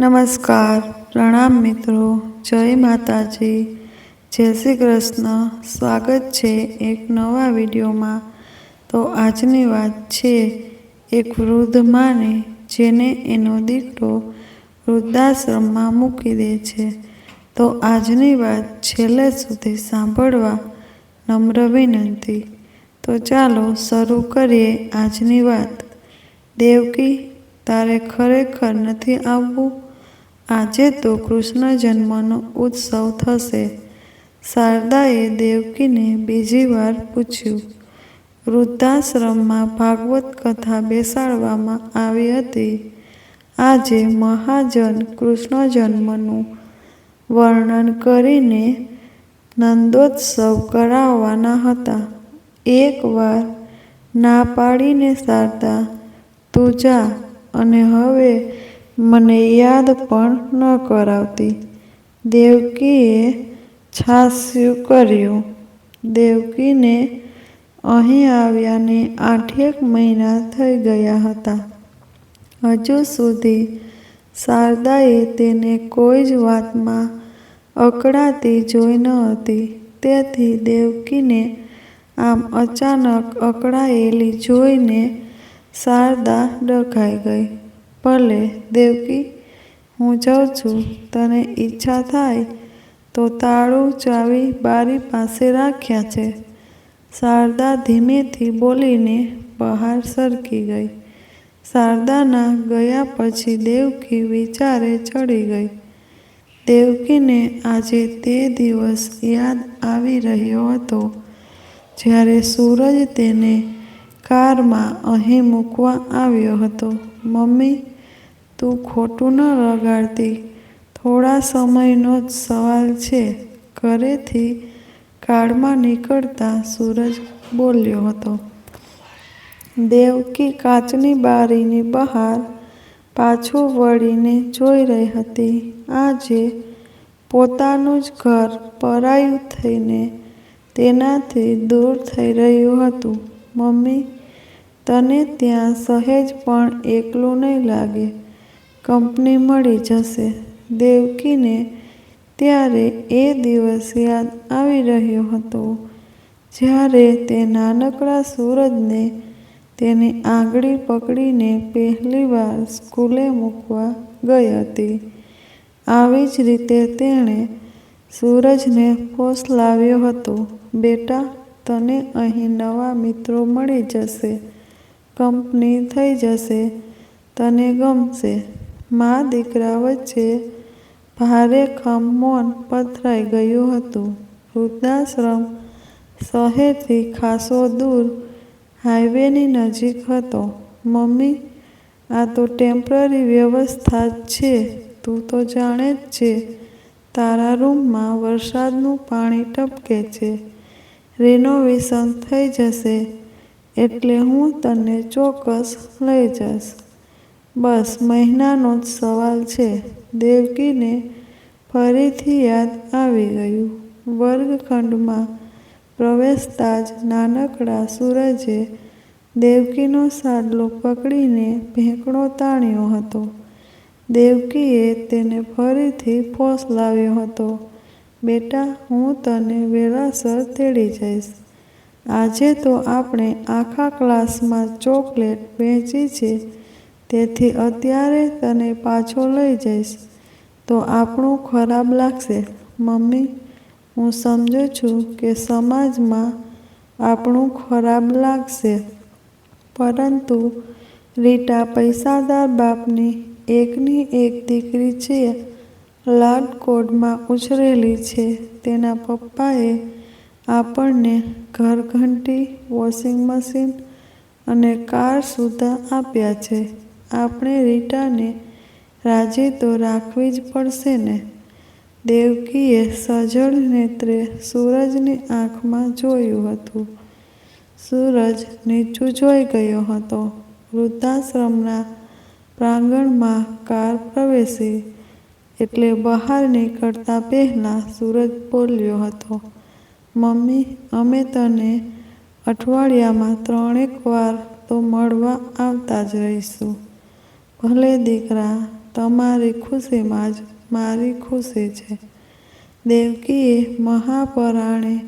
નમસ્કાર. પ્રણામ મિત્રો. જય માતાજી. જય શ્રી કૃષ્ણ. સ્વાગત છે એક નવા વિડીયોમાં. તો આજની વાત છે એક વૃદ્ધ માને જેને એનો દીકરો વૃદ્ધાશ્રમમાં મૂકી દે છે. તો આજની વાત છેલ્લે સુધી સાંભળવા નમ્ર વિનંતી. તો ચાલો શરૂ કરીએ આજની વાત. દેવકી તારે ખરેખર નથી આવવું? આજે તો કૃષ્ણ જન્મનો ઉત્સવ થશે. શારદાએ દેવકીને બીજી વાર પૂછ્યું, વૃદ્ધાશ્રમમાં ભાગવત કથા બેસાડવામાં આવી હતી. આજે મહાજન કૃષ્ણ જન્મનું વર્ણન કરીને નંદોત્સવ કરાવવાના હતા. એકવાર ના પાડીને શારદા, તું જા, અને હવે મને યાદ પણ ન કરાવતી. દેવકીએ છાસ્યું કર્યું. દેવકીને અહીં આવ્યાને આઠેક મહિના થઈ ગયા હતા. હજુ સુધી શારદાએ તેને કોઈ જ વાતમાં અકળાતી જોઈ ન હતી. તેથી દેવકીને આમ અચાનક અકળાયેલી જોઈને શારદા ડઘાઈ ગઈ. ભલે દેવકી, હું જાઉં છું. તને ઈચ્છા થાય તો તાળું ચાવી બારી પાસે રાખ્યા છે. શારદા ધીમેથી બોલીને બહાર સરકી ગઈ. શારદાના ગયા પછી દેવકી વિચારે ચડી ગઈ. દેવકીને આજે તે દિવસ યાદ આવી રહ્યો હતો, જ્યારે સૂરજ તેને કારમાં અહીં મૂકવા આવ્યો હતો. મમ્મી તું ખોટું ન લગાડતી થોડા સમયનો જ સવાલ છે. ઘરેથી કાળમાં નીકળતા સૂરજ બોલ્યો હતો દેવકી કાચની બારીની બહાર પાછો વળીને જોઈ રહી હતી. આજે પોતાનું જ ઘર પરાયું થઈને તેનાથી દૂર થઈ રહ્યું હતું. મમ્મી, તને ત્યાં સહેજ પણ એકલું નહીં લાગે. કંપની મળી જશે. દેવકીને ત્યારે એ દિવસ યાદ આવી રહ્યો હતો, જ્યારે તે નાનકડા સૂરજને તેની આંગળી પકડીને પહેલીવાર સ્કૂલે મૂકવા ગઈ હતી. આવી જ રીતે તેણે સૂરજને ફોસલાવ્યો હતો, બેટા, તને અહીં નવા મિત્રો મળી જશે. કંપની થઈ જશે. તને ગમશે. મા દીકરા વચ્ચે ભારે ખમમોન પથરાઈ ગયું હતું. વૃદ્ધાશ્રમ શહેરથી ખાસો દૂર હાઈવેની નજીક હતો. મમ્મી, આ તો ટેમ્પરરી વ્યવસ્થા જ છે. તું તો જાણે જ છે, તારા રૂમમાં વરસાદનું પાણી ટપકે છે. રિનોવેશન થઈ જશે એટલે હું તને ચોક્કસ લઈ જઈશ. બસ, મહિનાનો જ સવાલ છે. દેવકીને ફરીથી યાદ આવી ગયું. વર્ગખંડમાં પ્રવેશતા જ નાનકડા સૂરજે દેવકીનો સાડલો પકડીને ભેંકણો તાણ્યો હતો. દેવકીએ તેને ફરીથી ફોસલાવ્યો હતો. બેટા, હું તને વેળાસર તેડી જઈશ. આજે તો આપણે આખા ક્લાસમાં ચોકલેટ વહેંચી છે. તેથી અત્યારે તને પાછો લઈ જઈશ. તો આપણું ખરાબ લાગશે. મમ્મી, હું સમજું છું કે સમાજમાં આપણું ખરાબ લાગશે. પરંતુ રીટા પૈસાદાર બાપની એકની એક દીકરી છે લાડકોડમાં ઉછરેલી છે. તેના પપ્પાએ આપણને ઘરઘંટી વોશિંગ મશીન અને કાર સુધા આપ્યા છે. આપણે રીટાને રાજી તો રાખવી જ પડશે ને? દેવકીએ સજળ નેત્રે સૂરજની આંખમાં જોયું હતું. સૂરજ નીચું જોઈ ગયો હતો. વૃદ્ધાશ્રમના પ્રાંગણમાં કાર પ્રવેશી એટલે બહાર નીકળતા પહેલાં સૂરજ બોલ્યો હતો, મમ્મી, અમે તને અઠવાડિયામાં ત્રણેક વાર તો મળવા આવતા જ રહીશું. ભલે દીકરા, તમારી ખુશીમાં જ મારી ખુશી છે. દેવકીએ મહાપરાણે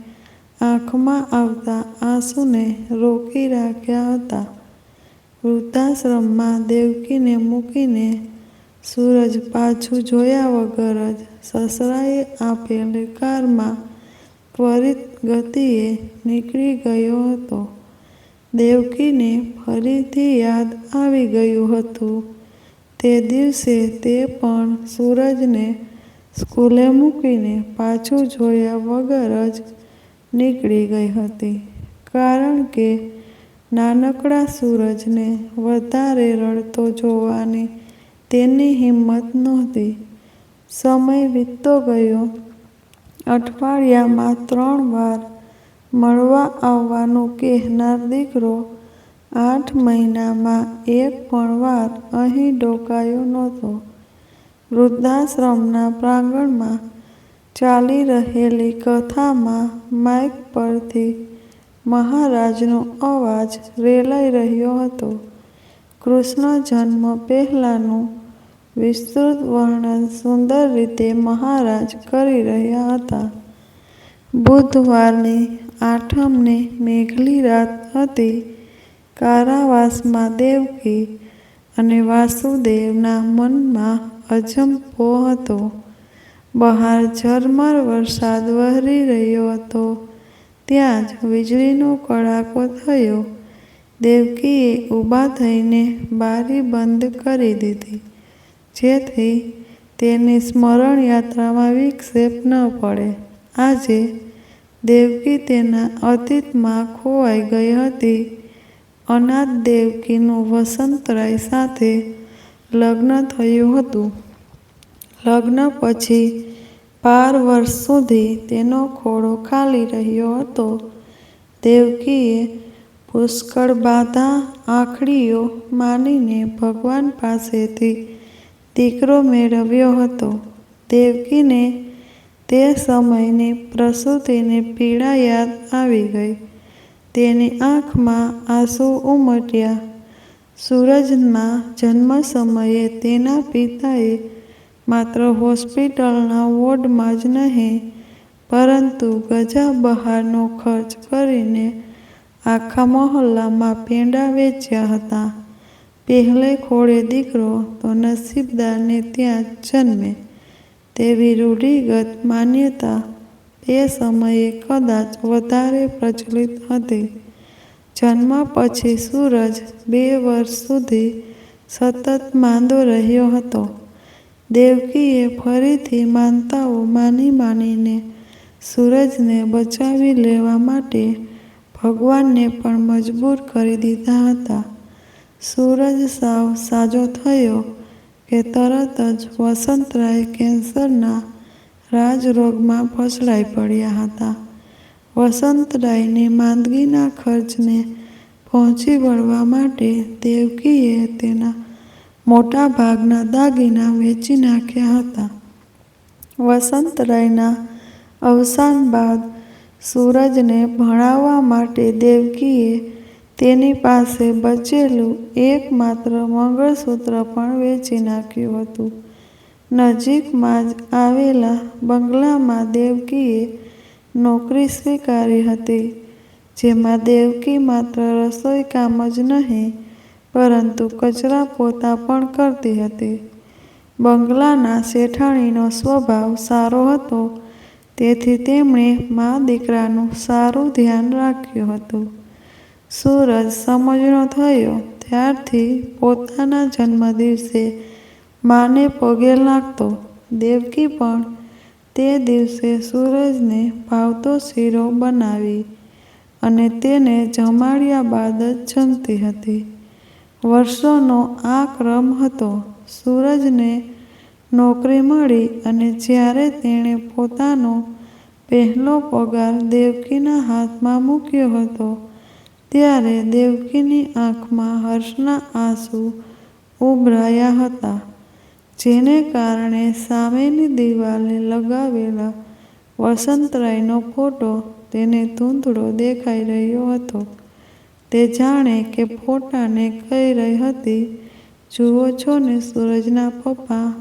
આંખમાં આવતા આંસુને રોકી રાખ્યા હતા. વૃદ્ધાશ્રમમાં દેવકીને મૂકીને સૂરજ પાછું જોયા વગર જ સસરાએ આપેલી કારમાં ત્વરિત ગતિએ નીકળી ગયો હતો. દેવકીને ફરીથી યાદ આવી ગયું હતું. તે દિવસે તે પણ સૂરજને સ્કૂલે મૂકીને પાછું જોયા વગર જ નીકળી ગઈ હતી. કારણ કે નાનકડા સૂરજને વધારે રડતો જોવાની તેની હિંમત નહોતી. સમય વીતતો ગયો. અઠવાડિયામાં ત્રણ વાર મળવા આવવાનું કહેનાર દીકરો આઠ મહિનામાં એક પણ વાર અહીં ડોકાયો નહોતો. વૃદ્ધાશ્રમના પ્રાંગણમાં ચાલી રહેલી કથામાં માઇક પરથી મહારાજનો અવાજ રેલાઈ રહ્યો હતો. કૃષ્ણ જન્મ પહેલાંનું વિસ્તૃત વર્ણન સુંદર રીતે મહારાજ કરી રહ્યા હતા. બુધવારની આઠમને મેઘલી રાત હતી. કારાવાસમાં દેવકી અને વાસુદેવના મનમાં અજંપો હતો બહાર ઝરમર વરસાદ વહરી રહ્યો હતો. ત્યાં જ વીજળીનો કડાકો થયો. દેવકીએ ઊભા થઈને બારી બંધ કરી દીધી, જેથી તેની સ્મરણ યાત્રામાં વિક્ષેપ ન પડે. આજે દેવકી તેના અતીતમાં ખોવાઈ ગઈ હતી. અનાથ દેવકીનું વસંતરાય સાથે લગ્ન થયું હતું. લગ્ન પછી બાર વર્ષ સુધી તેનો ખોળો ખાલી રહ્યો હતો. દેવકીએ પુષ્કળ બાધા, આખડીઓ માનીને ભગવાન પાસેથી દીકરો મેળવ્યો હતો. દેવકીને તે સમયની પ્રસૂતિની પીડા યાદ આવી ગઈ. તેની આંખમાં આંસુ ઉમટ્યા. સૂરજના જન્મ સમયે તેના પિતાએ માત્ર હોસ્પિટલના વોર્ડમાં જ નહીં, પરંતુ ગજા બહારનો ખર્ચ કરીને આખા મહોલ્લામાં પેંડા વેચ્યા હતા. પહેલે ખોળે દીકરો તો નસીબદારને ત્યાં જન્મે, તેવી રૂઢિગત માન્યતા તે સમયે કદાચ વધારે પ્રચલિત હતી. જન્મ પછી સૂરજ બે વર્ષ સુધી સતત માંદો રહ્યો હતો. દેવકીએ ફરીથી માનતાઓ માની માનીને સૂરજને બચાવી લેવા માટે ભગવાનને પણ મજબૂર કરી દીધા હતા. સૂરજ સાવ સાજો થયો કે તરત જ વસંતરાય કેન્સરના રાજરોગમાં ફસડાઈ પડ્યા હતા. વસંતરાયની માંદગીના ખર્ચને પહોંચી વળવા માટે દેવકીએ તેના મોટા ભાગના દાગીના વેચી નાખ્યા હતા. વસંતરાયના અવસાન બાદ સૂરજને ભણાવવા માટે દેવકીએ તેની પાસે બચેલું એકમાત્ર મંગળસૂત્ર પણ વેચી નાખ્યું હતું. નજીકમાં જ આવેલા બંગલામાં દેવકીએ નોકરી સ્વીકારી હતી, જેમાં દેવકી માત્ર રસોઈ કામ જ નહીં, પરંતુ કચરા પોતા પણ કરતી હતી. બંગલાના શેઠાણીનો સ્વભાવ સારો હતો, તેથી તેમણે મા દીકરાનું સારું ધ્યાન રાખ્યું હતું. સૂરજ સમજનો થયો, ત્યારથી પોતાના જન્મદિવસે માને પગે લાગતો દેવકી પણ તે દિવસે સૂરજને ભાવતો શીરો બનાવી અને તેને જમાડ્યા બાદ જ જમતી હતી. વર્ષોનો આ ક્રમ હતો. સૂરજને નોકરી મળી અને જ્યારે તેણે પોતાનો પહેલો પગાર દેવકીના હાથમાં મૂક્યો હતો, ત્યારે દેવકીની આંખમાં હર્ષના આંસુ ઉભરાયા હતા. જેને કારણે સામેની દિવાલે લગાવેલા વસંતરાયનો ફોટો તેને ધૂંધળો દેખાઈ રહ્યો હતો. તે જાણે કે ફોટાને કહી રહી હતી, જુઓ છો ને સૂરજના પપ્પા,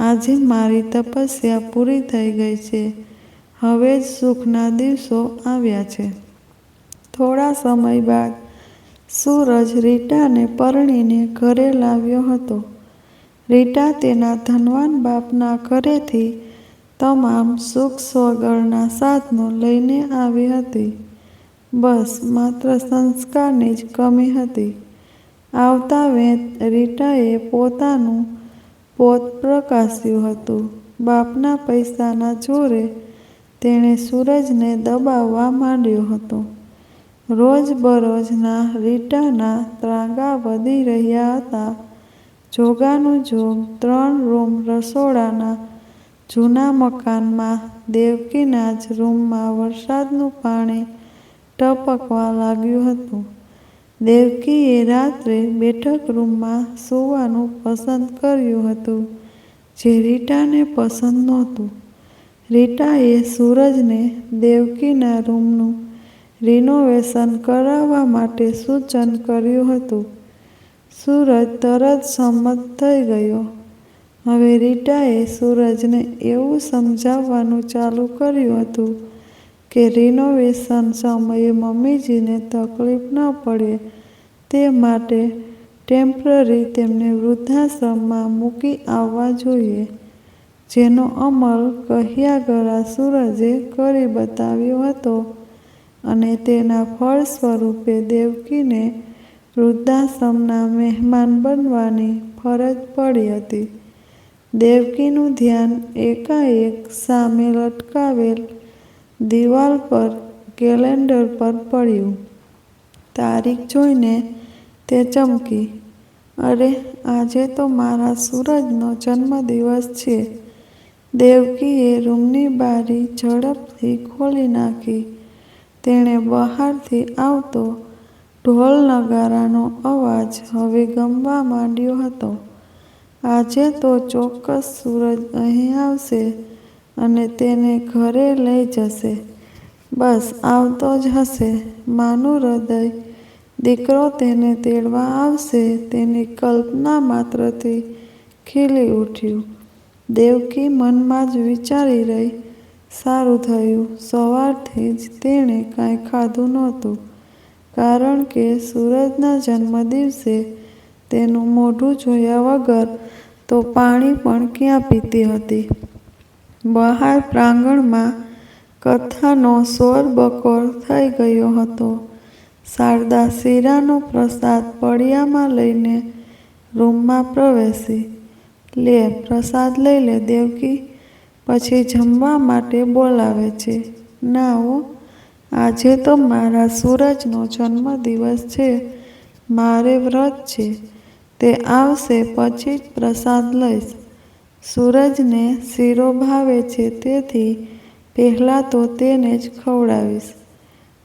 આજે મારી તપસ્યા પૂરી થઈ ગઈ છે. હવે જ સુખના દિવસો આવ્યા છે. થોડા સમય બાદ સૂરજ રીટાને પરણીને ઘરે લાવ્યો હતો. રીટા તેના ધનવાન બાપના ઘરેથી તમામ સુખ સોગળના સાધનો લઈને આવી હતી. બસ માત્ર સંસ્કારની જ કમી હતી. આવતા વેંત રીટાએ પોતાનું પોત પ્રકાશ્યું હતું. બાપના પૈસાના જોરે તેણે સૂરજને દબાવવા માંડ્યો હતો. રોજબરોજના રીટાના ત્રાંગા વધી રહ્યા હતા. જોગાનું જોગ ત્રણ રૂમ રસોડાના જૂના મકાનમાં દેવકીના જ રૂમમાં વરસાદનું પાણી ટપકવા લાગ્યું હતું. દેવકીએ રાત્રે બેઠક રૂમમાં સૂવાનું પસંદ કર્યું હતું, જે રીટાને પસંદ નહોતું. રીટાએ સૂરજને દેવકીના રૂમનું રિનોવેશન કરાવવા માટે સૂચન કર્યું હતું. સૂરજ તરત સંમત થઈ ગયો. હવે રીટાએ સૂરજને એવું સમજાવવાનું ચાલુ કર્યું હતું કે રિનોવેશન સમયે મમ્મીજીને તકલીફ ન પડે તે માટે ટેમ્પરરી તેમને વૃદ્ધાશ્રમમાં મૂકી આવવા જોઈએ. જેનો અમલ કહ્યા ગળા સૂરજે કરી બતાવ્યો હતો અને તેના ફળ સ્વરૂપે દેવકીને વૃદ્ધાશ્રમના મહેમાન બનવાની ફરજ પડી હતી. દેવકીનું ધ્યાન એકાએક સામે લટકાવેલ દિવાલ પર કેલેન્ડર પર પડ્યું. તારીખ જોઈને તે ચમકી. અરે, આજે તો મારા સૂરજનો જન્મદિવસ છે. દેવકીએ રૂમની બારી ઝડપથી ખોલી નાખી. તેણે બહારથી આવતો ઢોલ નગારાનો અવાજ હવે ગમવા માંડ્યો હતો. આજે તો ચોક્કસ સૂરજ અહીં આવશે અને તેને ઘરે લઈ જશે. બસ, આવતો જ હશે. માનું હૃદય, દીકરો તેને તેડવા આવશે. તેની કલ્પના માત્રથી ખીલી ઉઠ્યું. દેવકી મનમાં જ વિચારી રહી. સારું થયું. સવારથી જ તેણે કાંઈ ખાધું નહોતું. કારણ કે સૂરજના જન્મદિવસે તેનું મોઢું જોયા વગર તો પાણી પણ ક્યાં પીતી હતી? બહાર પ્રાંગણમાં કથાનો સોર બકોર થઈ ગયો હતો. શારદા શીરાનો પ્રસાદ પડિયામાં લઈને રૂમમાં પ્રવેશી. લે, પ્રસાદ લઈ લે દેવકી, પછી જમવા માટે બોલાવે છે. ના હો આજે તો મારા સૂરજનો જન્મદિવસ છે. મારે વ્રત છે. તે આવશે પછી જ પ્રસાદ લઈશ. સૂરજને શીરો ભાવે છે તેથી પહેલાં તો તેને જ ખવડાવીશ.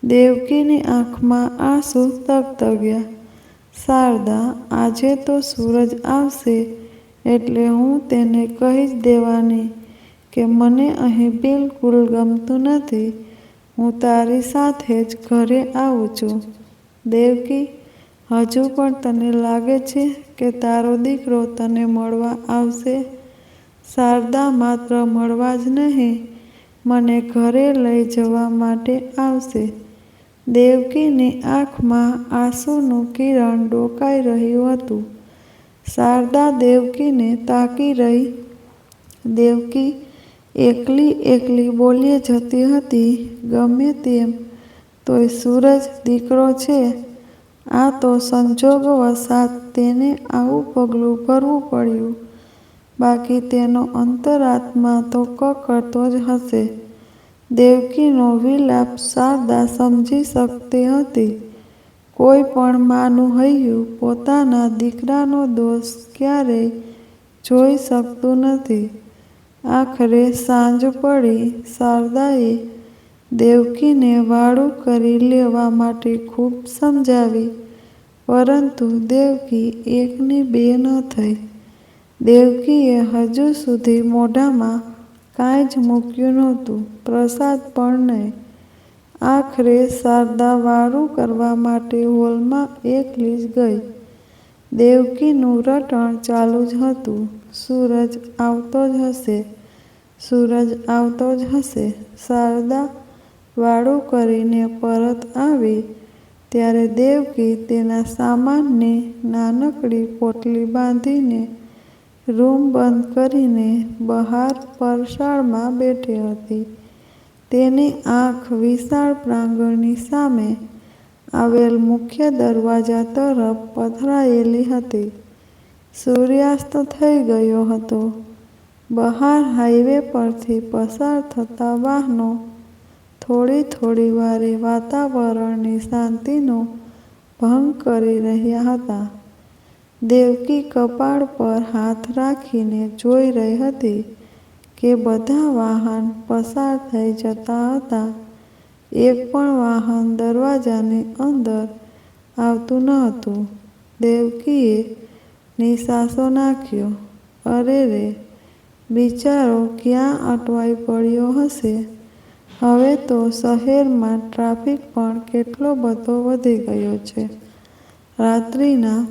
દેવકીની આંખમાં આંસુ તગતગ્યા. શારદા, આજે તો સૂરજ આવશે એટલે હું તેને કહી જ દેવાની કે મને અહીં બિલકુલ ગમતું નથી. હું તારી સાથે જ ઘરે આવું છું. દેવકી, હજુ પણ તને લાગે છે કે તારો દીકરો તને મળવા આવશે? શારદા માત્ર મળવા જ નહીં, મને ઘરે લઈ જવા માટે આવશે. દેવકીની આંખમાં આંસુનું કિરણ ડોકાઈ રહ્યું હતું. શારદા દેવકીને તાકી રહી. દેવકી એકલી એકલી બોલીએ જતી હતી, ગમે તેમ. તોય સૂરજ દીકરો છે, આ તો સંજોગવશાત તેને આવું પગલું ભરવું પડ્યું. બાકી તેનો અંતરાત્મા તો કકળતો જ હશે. દેવકીનો વિલાપ શારદા સમજી શકતી હતી. કોઈ પણ માનું હૈયું, પોતાના દીકરાનો દોષ ક્યારેય જોઈ શકતું નથી. આખરે સાંજ પડી શારદાએ દેવકીને વાળું કરી લેવા માટે ખૂબ સમજાવી પરંતુ દેવકી એકની બે ન થઈ. દેવકીએ હજુ સુધી મોઢામાં કાંઈ જ મૂક્યું નહોતું પ્રસાદ પણ નહીં. આખરે શારદા વાળું કરવા માટે હોલમાં એકલી જ ગઈ. દેવકીનું રટણ ચાલુ જ હતું. સૂરજ આવતો જ હશે, સૂરજ આવતો જ હશે. શારદા વાળો કરીને પરત આવી ત્યારે દેવકી તેના સામાનની નાનકડી પોટલી બાંધીને, રૂમ બંધ કરીને બહાર પરસાળમાં બેઠી હતી. તેની આંખ વિશાળ પ્રાંગણની સામે આવેલ મુખ્ય દરવાજા તરફ પથરાયેલી હતી. સૂર્યાસ્ત થઈ ગયો હતો. બહાર હાઈવે પરથી પસાર થતા વાહનો થોડી થોડી વારે વાતાવરણની શાંતિનો ભંગ કરી રહ્યા હતા. દેવકી કપાળ પર હાથ રાખીને જોઈ રહી હતી કે બધા વાહન પસાર થઈ જતા હતા. એક પણ વાહન દરવાજાની અંદર આવતું ન હતું. દેવકીએ નિશાસો નાખ્યો, "અરેરે, બિચારો ક્યાં અટવાઈ પડ્યો હશે? હવે તો શહેરમાં ટ્રાફિક પણ કેટલો બધો વધી ગયો છે." રાત્રિના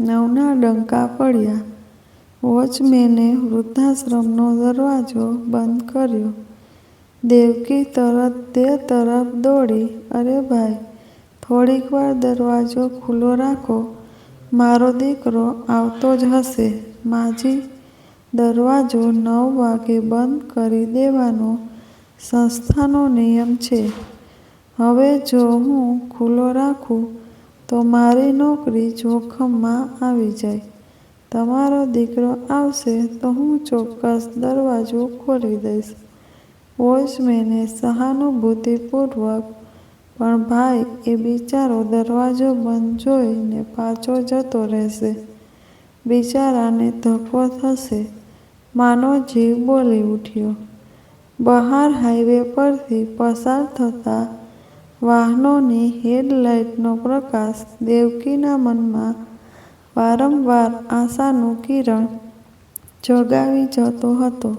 નવના ડંકા પડ્યા. વોચમેને વૃદ્ધાશ્રમનો દરવાજો બંધ કર્યો. દેવકી તરત તે તરફ દોડી, "અરે ભાઈ, થોડીકવાર દરવાજો ખુલ્લો રાખો, મારો દીકરો આવતો જ હશે." માજી, દરવાજો નવ વાગે બંધ કરી દેવાનો સંસ્થાનો નિયમ છે. હવે જો હું ખુલ્લો રાખું તો મારી નોકરી જોખમમાં આવી જાય. તમારો દીકરો આવશે તો હું ચોક્કસ દરવાજો ખોલી દઈશ." વોચમેને સહાનુભૂતિપૂર્વક, "પણ ભાઈ, એ બિચારો દરવાજો બંધ જોઈને પાછો જતો રહેશે. બિચારાને ધક્કો થશે." માનવજીવ બોલી ઉઠ્યો. બહાર હાઈવે પરથી પસાર થતા વાહનોની હેડલાઈટનો પ્રકાશ દેવકીના મનમાં વારંવાર આશાનું કિરણ જગાવી જતો હતો.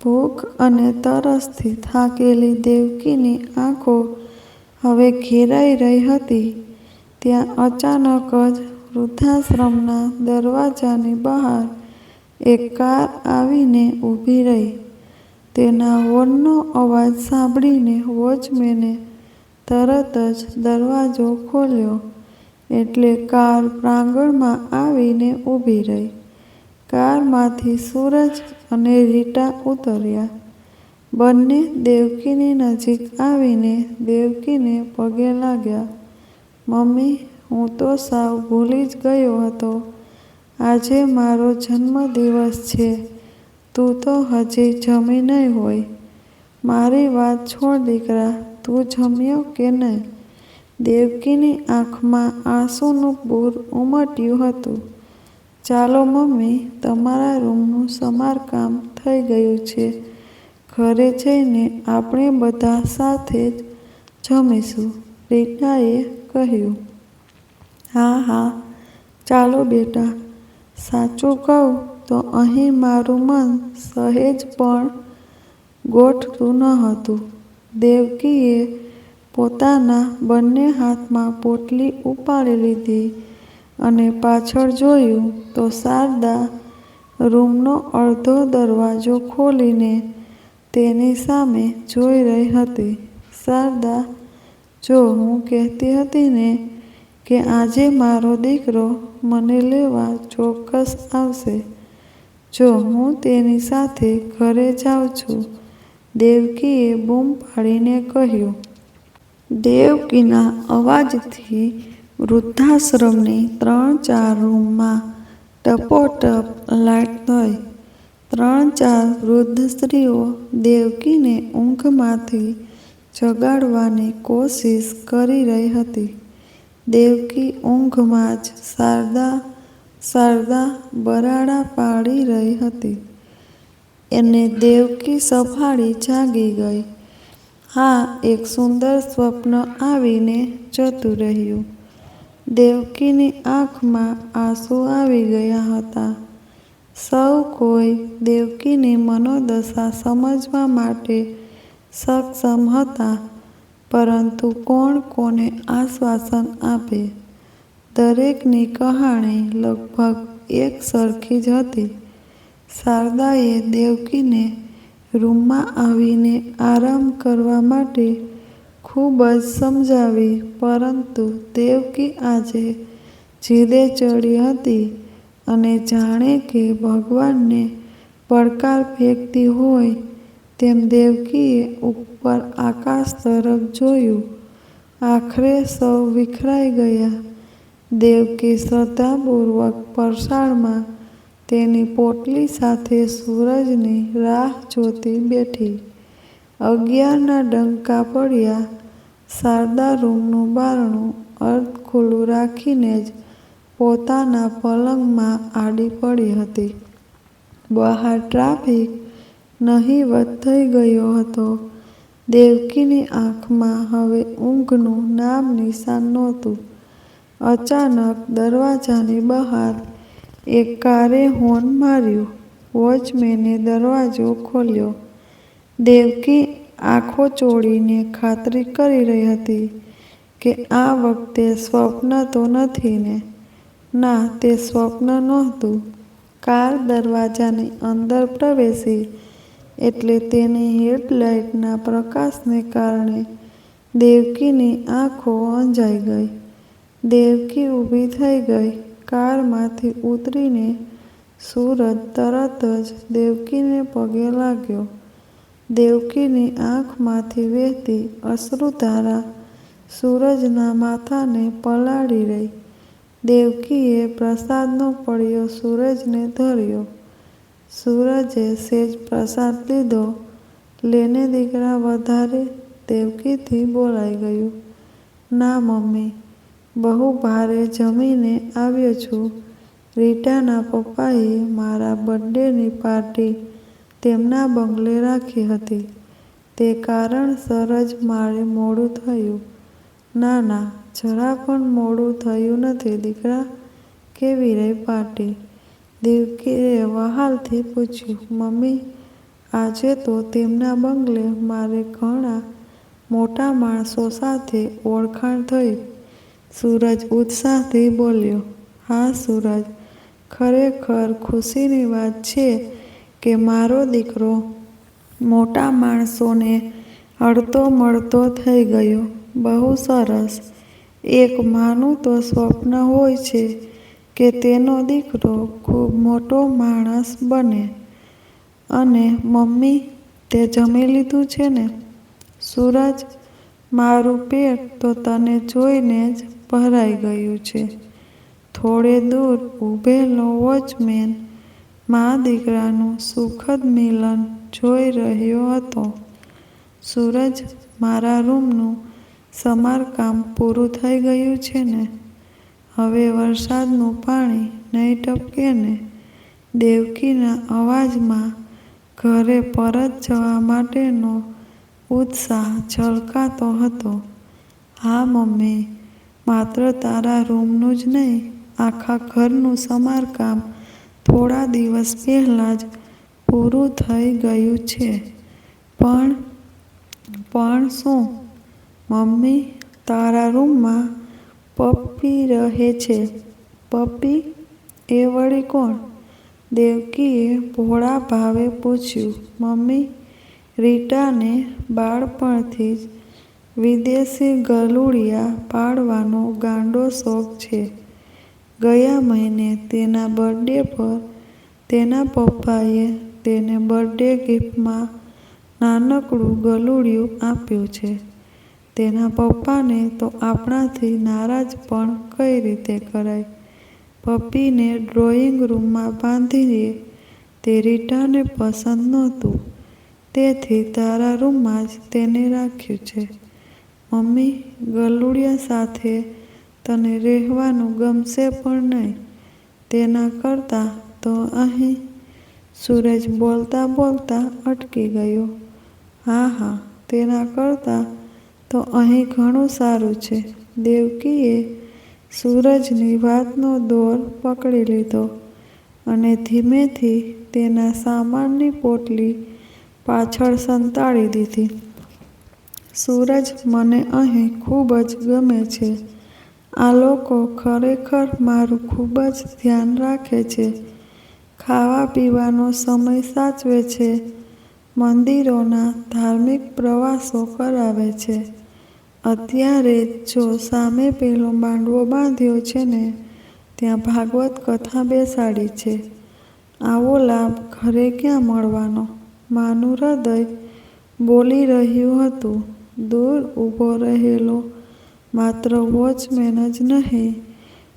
ભૂખ અને તરસથી થાકેલી દેવકીની આંખો હવે ઘેરાઈ રહી હતી ત્યાં અચાનક જ વૃદ્ધાશ્રમના દરવાજાની બહાર એક કાર આવીને ઊભી રહી. તેના હોર્નનો અવાજ સાંભળીને વોચમેને તરત જ દરવાજો ખોલ્યો એટલે કાર પ્રાંગણમાં આવીને ઊભી રહી. કારમાંથી સૂરજ અને રીટા ઉતર્યા. બંને દેવકીની નજીક આવીને દેવકીને પગે લાગ્યા, "મમ્મી, હું તો સાવ ભૂલી જ ગયો હતો. આજે મારો જન્મદિવસ છે. તું તો હજી જમી નહીં હોય. મારી વાત છોડ દીકરા, તું જમ્યો કે નહીં?" દેવકીની આંખમાં આંસુનું પૂર ઉમટ્યું હતું. "ચાલો મમ્મી, તમારા રૂમનું સમારકામ થઈ ગયું છે. ઘરે જઈને આપણે બધા સાથે જ જમીશું," રીટાએ કહ્યું. "હા, હા, ચાલો બેટા. સાચું કહું તો અહીં મારું મન સહેજ પણ ગોઠતું ન હતું." દેવકીએ પોતાના બંને હાથમાં પોટલી ઉપાડી લીધી અને પાછળ જોયું તો શારદા રૂમનો અડધો દરવાજો ખોલીને તેની સામે જોઈ રહી હતી. "શારદા, જો હું કહેતી હતી ને કે આજે મારો દીકરો મને લેવા ચોક્કસ આવશે. જો હું તેની સાથે ઘરે જાઉં છું," દેવકીએ બૂમ પાડીને કહ્યું. દેવકીના અવાજથી વૃદ્ધાશ્રમની ત્રણ-ચાર રૂમમાં ટપોટપ લાઈટ થઈ. ત્રણ-ચાર વૃદ્ધ સ્ત્રીઓ દેવકીને ઊંઘમાંથી જગાડવાની કોશિશ કરી રહી હતી. દેવકી ઊંઘમાં જ શારદા, શારદા બરાડા પાડી રહી હતી એને દેવકી સફાળી જાગી ગઈ. હા, એક સુંદર સ્વપ્ન આવીને જતું રહ્યું. દેવકીની આંખમાં આંસુ આવી ગયા હતા. સૌ કોઈ દેવકીની મનોદશા સમજવા માટે સક્ષમ હતા પરંતુ કોણ કોને આશ્વાસન આપે? દરેકની કહાણી લગભગ એક સરખી જ હતી. શારદાએ દેવકીને રૂમમાં આવીને આરામ કરવા માટે ખૂબ જ સમજાવી, પરંતુ દેવકી આજે જીદે ચડી હતી અને જાણે કે ભગવાનને પડકાર ફેંકતી હોય તેમ દેવકીએ ઉપર આકાશ તરફ જોયું. આખરે સૌ વિખરાઈ ગયા. દેવકી શ્રદ્ધાપૂર્વક પરસાળમાં તેની પોટલી સાથે સૂરજની રાહ જોતી બેઠી. અગિયારના ડંકા પડ્યા. શારદા રૂમનું બારણું અર્ધ ખુલ્લું રાખીને જ પોતાના પલંગમાં આડી પડી હતી. બહાર ટ્રાફિક નહીવત થઈ ગયો હતો. દેવકીની આંખમાં હવે ઊંઘનું નામ નિશાન નહોતું. અચાનક દરવાજાની બહાર એક કારે હોર્ન માર્યું. વોચમેને દરવાજો ખોલ્યો. દેવકી આંખો ચોળીને ખાતરી કરી રહી હતી કે આ વખતે સ્વપ્ન તો નથી ને? ના, તે સ્વપ્ન નહોતું. કાર દરવાજાની અંદર પ્રવેશી એટલે તેની હેડલાઇટના પ્રકાશને કારણે દેવકીની આંખો અંજાઈ ગઈ. દેવકી ઊભી થઈ ગઈ. કારમાંથી ઉતરીને સૂરજ તરત જ દેવકીને પગે લાગ્યો. દેવકીની આંખમાંથી વહેતી અશ્રુધારા સૂરજના માથાને પલાળી રહી. દેવકીએ પ્રસાદનો પડ્યો સૂરજને ધર્યો. સૂરજે સેજ પ્રસાદ લીધો. લેને દીકરા વધારે, દેવકીથી બોલાઈ ગયું. ના મમ્મી, બહુ ભારે જમીને આવ્યો છું. રીટાના પપ્પાએ મારા બર્થડેની પાર્ટી તેમના બંગલે રાખી હતી. તે કારણસર જ મારે મોડું થયું. ના ના, જરા પણ મોડું થયું નથી દીકરા. કેવી રહી પાર્ટી? દેવકીએ વહાલથી પૂછ્યું. મમ્મી, આજે તો તેમના બંગલે મારે ઘણા મોટા માણસો સાથે ઓળખાણ થઈ. સૂરજ ઉત્સાહથી બોલ્યો. હા સૂરજ, ખરેખર ખુશીની વાત છે કે મારો દીકરો મોટા માણસોને અડતો મળતો થઈ ગયો. બહુ સરસ. એક માનું તો સ્વપ્ન હોય છે કે તેનો દીકરો ખૂબ મોટો માણસ બને. અને મમ્મી, તે જમી લીધું છે ને? સૂરજ, મારું પેટ તો તને જોઈને જ ભરાઈ ગયું છે. થોડે દૂર ઊભેલો વોચમેન મા-દીકરાનું સુખદ મિલન જોઈ રહ્યો હતો. સૂરજ, મારા રૂમનું સમારકામ પૂરું થઈ ગયું છે ને? હવે વરસાદનું પાણી નહીં ટપકે ને? દેવકીના અવાજમાં ઘરે પરત જવા માટેનો ઉત્સાહ છલકાતો હતો. હા મમ્મી, માત્ર તારા રૂમનું જ નહીં, આખા ઘરનું સમારકામ થોડા દિવસ પહેલાં જ પૂરું થઈ ગયું છે. પણ, પણ શું? મમ્મી, તારા રૂમમાં પપ્પી રહે છે. પપ્પી? એ વળી કોણ? દેવકીએ ભોળા ભાવે પૂછ્યું. મમ્મી, રીટાને બાળપણથી જ વિદેશી ગલુડિયા પાડવાનો ગાંડો શોખ છે. ગયા મહિને તેના બર્થડે પર તેના પપ્પાએ તેને બર્થડે ગિફ્ટમાં નાનકડું ગલુડિયું આપ્યું છે. તેના પપ્પાને તો આપણાથી નારાજ પણ કઈ રીતે કરાય? પપ્પીને ડ્રોઈંગ રૂમમાં બાંધીએ તે રીટાને પસંદ નહોતું. તેથી તારા રૂમમાં જ તેને રાખ્યું છે. મમ્મી, ગલુડિયા સાથે તને રહેવાનું ગમશે પણ નહીં. તેના કરતાં તો અહીં સૂરજ બોલતા બોલતા અટકી ગયો. હા હા, તેના કરતાં તો અહીં ઘણું સારું છે. દેવકીએ સૂરજની વાતનો દોર પકડી લીધો અને ધીમેથી તેના સામાનની પોટલી પાછળ સંતાડી દીધી. સૂરજ, મને અહીં ખૂબ જ ગમે છે. આ લોકો ખરેખર મારું ખૂબ જ ધ્યાન રાખે છે ખાવા પીવાનો સમય સાચવે છે મંદિરોના ધાર્મિક પ્રવાસો કરાવે છે અત્યારે જો સામે પેલો માંડવો બાંધ્યો છે ને, ત્યાં ભાગવત કથા બેસાડી છે. આવો લાભ ઘરે ક્યાં મળવાનો? માનું હૃદય બોલી રહ્યું હતું. દૂર ઊભો રહેલો, માત્ર વોચમેન જ નહીં,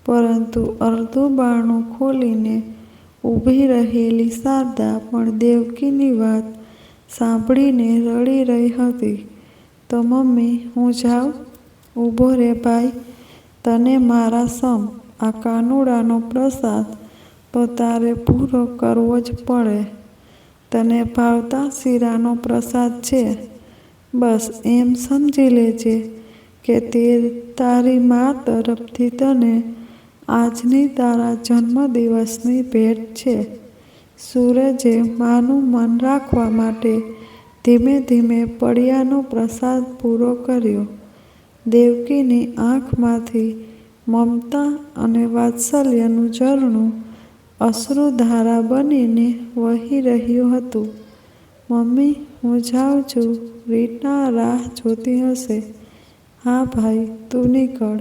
પરંતુ અડધું બારણું ખોલીને ઊભી રહેલી શારદા પણ દેવકીની વાત સાંભળીને રડી રહી હતી. તો મમ્મી, હું જાઉં? ઊભો રે ભાઈ, તને મારા સમ, આ કાનુડાનો પ્રસાદ તો તારે પૂરો કરવો જ પડે. તને ભાવતા શીરાનો પ્રસાદ છે. બસ એમ સમજી લેજે કે તે તારી મા તરફથી તને આજની તારા જન્મદિવસની ભેટ છે. સૂરજે માનું મન રાખવા માટે ધીમે ધીમે પડિયાનો પ્રસાદ પૂરો કર્યો. દેવકીની આંખમાંથી મમતા અને વાત્સલ્યનું ઝરણું અશ્રુધારા બનીને વહી રહ્યું હતું. મમ્મી, હું જાઉં છું. રીટા રાહ જોતી હશે. હા ભાઈ, તું નીકળ.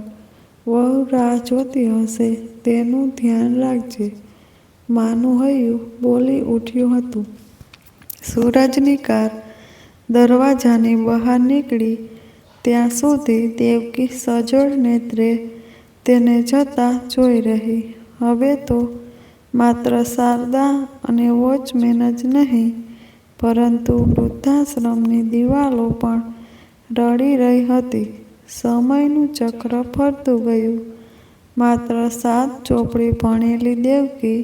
વહુ રાહ જોતી હશે, તેનું ધ્યાન રાખજે. માનું હૈયું બોલી ઉઠ્યું હતું. સૂરજની કાર દરવાજાની બહાર નીકળી, ત્યાં સુધી દેવકી સજોડ નેત્રે તેને જતા જોઈ રહી. હવે તો માત્ર શારદા અને વોચમેન જ નહીં, પરંતુ વૃદ્ધાશ્રમની દિવાલો પણ રડી રહી હતી. સમયનું ચક્ર ફરતું ગયું. માત્ર સાત ચોપડી ભણેલી દેવકી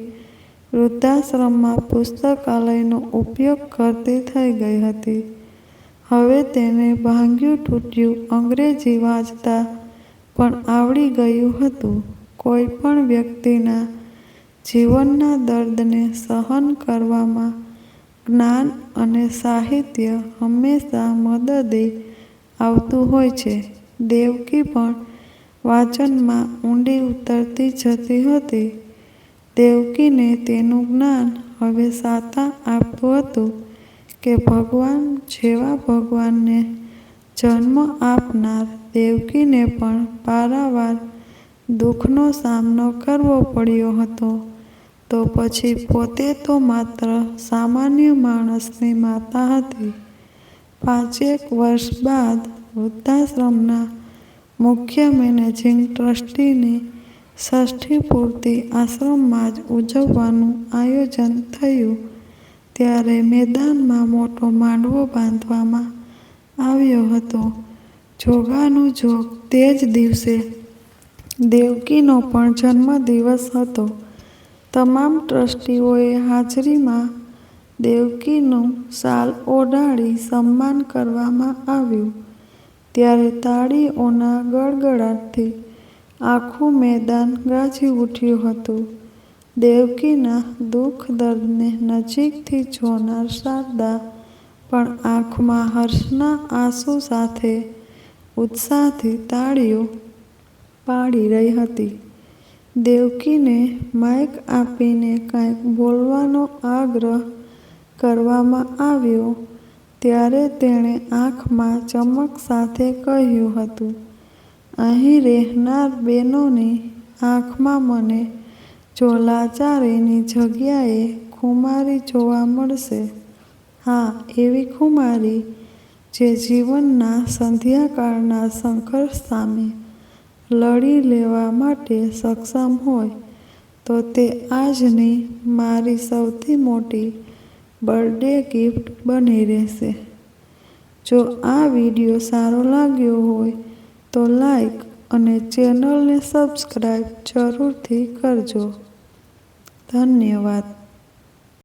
વૃદ્ધાશ્રમમાં પુસ્તકાલયનો ઉપયોગ કરતી થઈ ગઈ હતી. હવે તેને ભાંગ્યું તૂટ્યું અંગ્રેજી વાંચતા પણ આવડી ગયું હતું. કોઈ પણ વ્યક્તિના જીવનના દર્દને સહન કરવામાં જ્ઞાન અને સાહિત્ય હંમેશા મદદે આવતું હોય છે. દેવકી પણ વાંચનમાં ઊંડી ઉતરતી જતી હતી. દેવકીને તેનું જ્ઞાન હવે સાતા આપતું હતું. કે ભગવાન જેવા ભગવાનને જન્મ આપનાર દેવકીને પણ પારાવાર દુઃખનો સામનો કરવો પડ્યો હતો, તો પછી પોતે તો માત્ર સામાન્ય માણસની માતા હતી. પાંચેક વર્ષ બાદ વૃદ્ધાશ્રમના મુખ્ય મેનેજિંગ ટ્રસ્ટીની ષષ્ઠી પૂર્તિ આશ્રમમાં જ ઉજવવાનું આયોજન થયું. ત્યારે મેદાનમાં મોટો માંડવો બાંધવામાં આવ્યો હતો. જોગાનું જોગ તે જ દિવસે દેવકીનો પણ જન્મદિવસ હતો. તમામ ટ્રસ્ટીઓએ હાજરીમાં દેવકીનું સાલ ઓઢાડી સન્માન કરવામાં આવ્યું. ત્યારે તાળીઓના ગડગડાટથી આખું મેદાન ગાજી ઉઠ્યું હતું. દેવકીના દુઃખ દર્દને નજીકથી જોનાર શારદા પણ આંખમાં હર્ષના આંસુ સાથે ઉત્સાહથી તાળીઓ પાડી રહી હતી. દેવકીને માઇક આપીને કાંઈક બોલવાનો આગ્રહ કરવામાં આવ્યો ત્યારે તેણે આંખમાં ચમક સાથે કહ્યું હતું, અહીં રહેનાર બહેનોની આંખમાં મને જો લાચારીની જગ્યાએ ખુમારી જોવા મળશે. હા, એવી ખુમારી જે જીવનના સંધ્યાકાળના સંઘર્ષ સામે લડી લેવા માટે સક્ષમ હોય, તો તે આજની મારી સૌથી મોટી બર્થડે ગિફ્ટ બની રહેશે. જો આ વીડિયો સારો લાગ્યો હોય, તો લાઈક અને ચેનલને સબસ્ક્રાઈબ જરૂરથી કરજો. ધન્યવાદ.